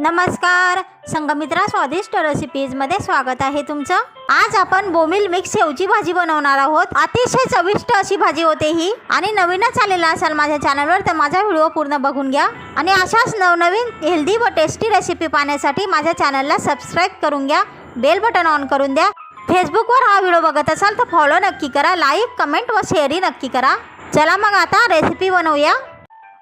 नमस्कार संगमित्रा स्वादिष्ट रेसिपीजमध्ये स्वागत आहे तुमचं. आज आपण बोमिल मिक्स शेवची भाजी बनवणार आहोत. अतिशय चविष्ट अशी भाजी होते ही. आणि नवीनच आलेला असाल माझ्या चॅनलवर तर माझा व्हिडिओ पूर्ण बघून घ्या. आणि अशाच नवनवीन हेल्दी व टेस्टी रेसिपी पाहण्यासाठी माझ्या चॅनलला सबस्क्राईब करून घ्या. बेल बटन ऑन करून द्या. फेसबुकवर हा व्हिडिओ बघत असाल तर फॉलो नक्की करा. लाईक कमेंट व शेअरही नक्की करा. चला मग आता रेसिपी बनवूया.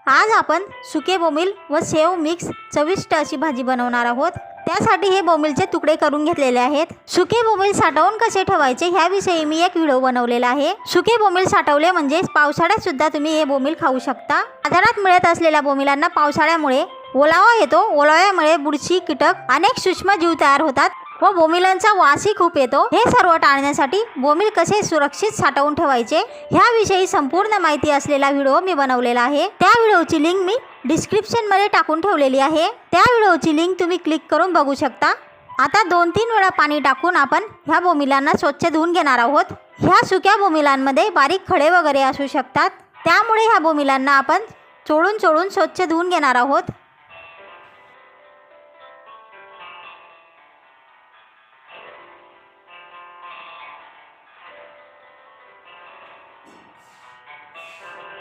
आज आपण सुके बोमिल व सेव मिक्स चविष्ट अशी भाजी बनवणार आहोत. त्यासाठी हे बोमिलचे तुकडे करून घेतलेले आहेत. सुके बोमिल साठवून कसे ठेवायचे ह्याविषयी मी एक व्हिडिओ बनवलेला आहे. सुके बोमिल साठवले म्हणजे पावसाळ्यात सुद्धा तुम्ही हे बोमिल खाऊ शकता. बाजारात मिळत असलेल्या बोमिलांना पावसाळ्यामुळे ओलावा येतो. ओलाव्यामुळे बुरशी कीटक अनेक सूक्ष्म जीव तयार होतात. व बोमिलांचा वासही खूप येतो. हे सर्व टाळण्यासाठी बोमिल कसे सुरक्षित साठवून ठेवायचे ह्याविषयी संपूर्ण माहिती असलेला व्हिडिओ मी बनवलेला आहे. त्या व्हिडिओची लिंक मी डिस्क्रिप्शनमध्ये टाकून ठेवलेली आहे. त्या व्हिडिओची लिंक तुम्ही क्लिक करून बघू शकता. आता दोन तीन वेळा पाणी टाकून आपण ह्या बोमिलांना स्वच्छ धुवून घेणार आहोत. ह्या सुक्या बोमिलांमध्ये बारीक खडे वगैरे असू शकतात. त्यामुळे ह्या बोमिलांना आपण चोळून चोळून स्वच्छ धुवून घेणार आहोत.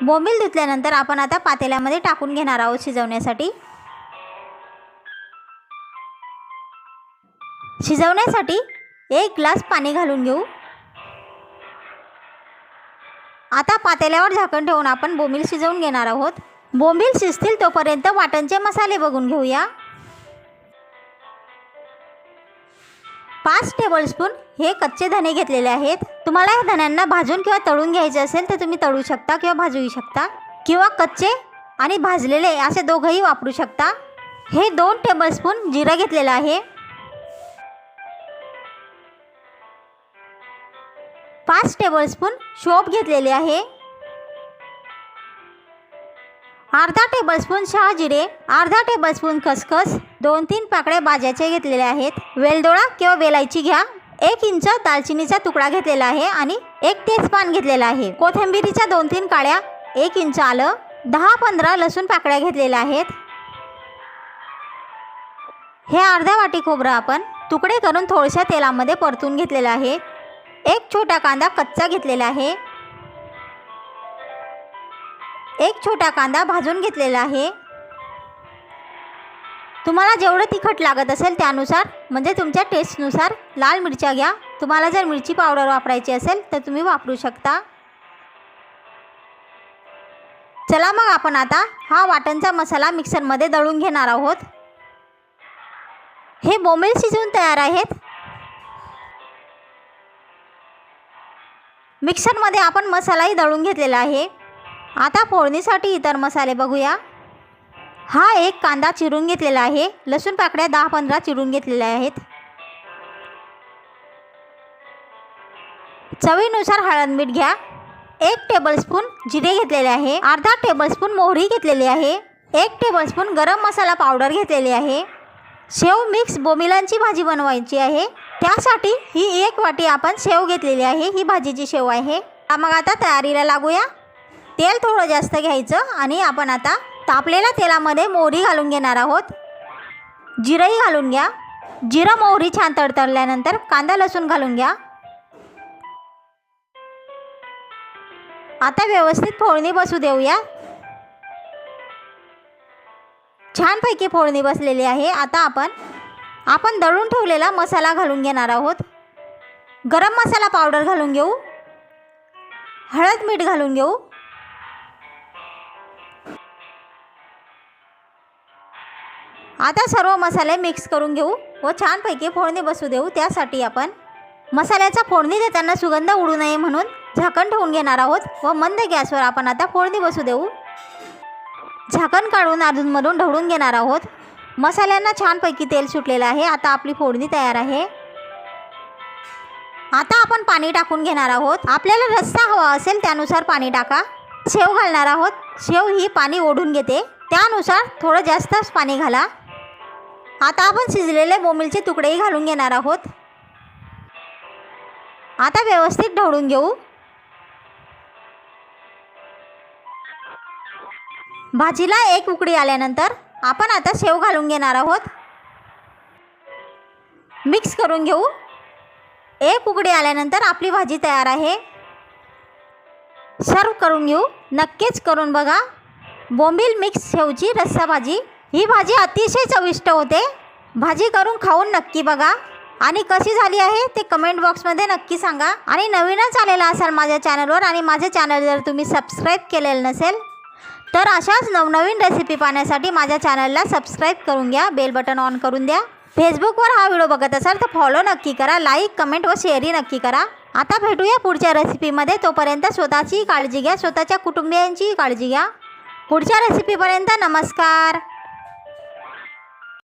बोंबील धुतल्यानंतर आपण आता पातेल्यामध्ये टाकून घेणार आहोत शिजवण्यासाठी. शिजवण्यासाठी एक ग्लास पाणी घालून घेऊ. आता पातेल्यावर झाकण ठेवून आपण बोंबील शिजवून घेणार आहोत. बोंबील शिजतील तोपर्यंत वाटणचे मसाले बघून घेऊया. पाच टेबलस्पून हे कच्चे धने घेतलेले आहेत. तुम्हाला या धण्यांना भाजून किंवा तळून घ्यायचे असेल तर तुम्ही तळू शकता किंवा भाजूही शकता. किंवा कच्चे आणि भाजलेले असे दोघंही वापरू शकता. हे दोन टेबलस्पून जिरं घेतलेलं आहे. पाच टेबलस्पून शोप घेतलेले आहे. अर्धा टेबलस्पून शहाजिरे अर्धा टेबलस्पून खसखस दोन तीन पाकळ्या बाज्याचे घेतलेले आहेत. वेलदोळा किंवा वेलायची घ्या. एक इंच दालचिनीचा तुकडा घेतलेला आहे आणि एक तेजपान घेतलेला आहे. कोथिंबिरीच्या दोन तीन काळ्या एक इंच आलं. दहा पंधरा लसूण पाकळ्या घेतलेल्या आहेत. हे अर्ध्या वाटी खोबरं आपण तुकडे करून थोडशा तेलामध्ये परतून घेतलेलं आहे. एक छोटा कांदा कच्चा घेतलेला आहे. एक छोटा कांदा भाजून घेतलेला आहे. तुम्हाला जेवढं तिखट लागत असेल त्यानुसार म्हणजे तुमच्या टेस्टनुसार लाल मिरच्या घ्या. तुम्हाला जर मिरची पावडर वापरायची असेल तर तुम्ही वापरू शकता. चला मग आपण आता हा वाटणचा मसाला मिक्सरमध्ये दळून घेणार आहोत. हे बोंबील शिजवून तयार आहेत. मिक्सरमध्ये आपण मसालाही दळून घेतलेला आहे. आता फोडणीसाठी इतर मसाले बघूया. हा एक कांदा चिरून घेतलेला आहे. लसूण पाकड्या दहा पंधरा चिरून घेतलेल्या आहेत. चवीनुसार हळद मीठ घ्या. एक टेबलस्पून जिरे घेतलेले आहे. अर्धा टेबलस्पून मोहरी घेतलेली आहे. एक टेबलस्पून गरम मसाला पावडर घेतलेली आहे. शेव मिक्स बोमिलांची भाजी बनवायची आहे. त्यासाठी ही एक वाटी आपण शेव घेतलेली आहे. ही भाजीची शेव आहे. मग आता तयारीला लागूया. तेल थोडं जास्त घ्यायचं आणि आपण आता तापलेल्या तेलामध्ये मोहरी घालून घेणार आहोत. जिरंही घालून घ्या. जिरं मोहरी छान तडतडल्यानंतर कांदा लसूण घालून घ्या. आता व्यवस्थित फोडणी बसू देऊया. छानपैकी फोडणी बसलेली आहे. आता आपण आपण दळून ठेवलेला मसाला घालून घेणार आहोत. गरम मसाला पावडर घालून घेऊ. हळद मीठ घालून घेऊ. आता सर्व मसाले मिक्स करून घेऊ व छानपैकी फोडणी बसू देऊ. त्यासाठी आपण मसाल्याचा फोडणी देताना सुगंध उडू नये म्हणून झाकण ठेवून घेणार आहोत व मंद गॅसवर आपण आता फोडणी बसू देऊ. झाकण काढून अधूनमधून ढवळून घेणार आहोत. मसाल्यांना छानपैकी तेल सुटलेलं आहे. आता आपली फोडणी तयार आहे. आता आपण पाणी टाकून घेणार आहोत. आपल्याला रस्सा हवा असेल त्यानुसार पाणी टाका. शेव घालणार आहोत. शेव ही पाणी ओढून घेते. त्यानुसार थोडं जास्तच पाणी घाला. आता आपण शिजलेले बोंबीलचे तुकडेही घालून घेणार आहोत. आता व्यवस्थित ढवळून घेऊ. भाजीला एक उकडी आल्यानंतर आपण आता शेव घालून घेणार आहोत. मिक्स करून घेऊ. एक उकडी आल्यानंतर आपली भाजी तयार आहे. सर्व करून घेऊ. नक्कीच करून बघा. बोंबील मिक्स शेवची रस्सा भाजी ही भाजी अतिशय चविष्ट होते. भाजी करून खाऊन नक्की बघा. आणि कशी झाली आहे ते कमेंट बॉक्समध्ये नक्की सांगा. आणि नवीनच आलेला असाल माझ्या चॅनलवर आणि माझे चॅनल जर तुम्ही सबस्क्राईब केलेलं नसेल तर अशाच नवनवीन रेसिपी पाहण्यासाठी माझ्या चॅनलला सबस्क्राईब करून घ्या. बेल बटन ऑन करून द्या. फेसबुकवर हा व्हिडिओ बघत असाल तर फॉलो नक्की करा. लाईक कमेंट व शेअरही नक्की करा. आता भेटूया पुढच्या रेसिपीमध्ये तोपर्यंत स्वतःची काळजी घ्या. स्वतःच्या कुटुंबियांचीही काळजी घ्या. पुढच्या रेसिपीपर्यंत नमस्कार.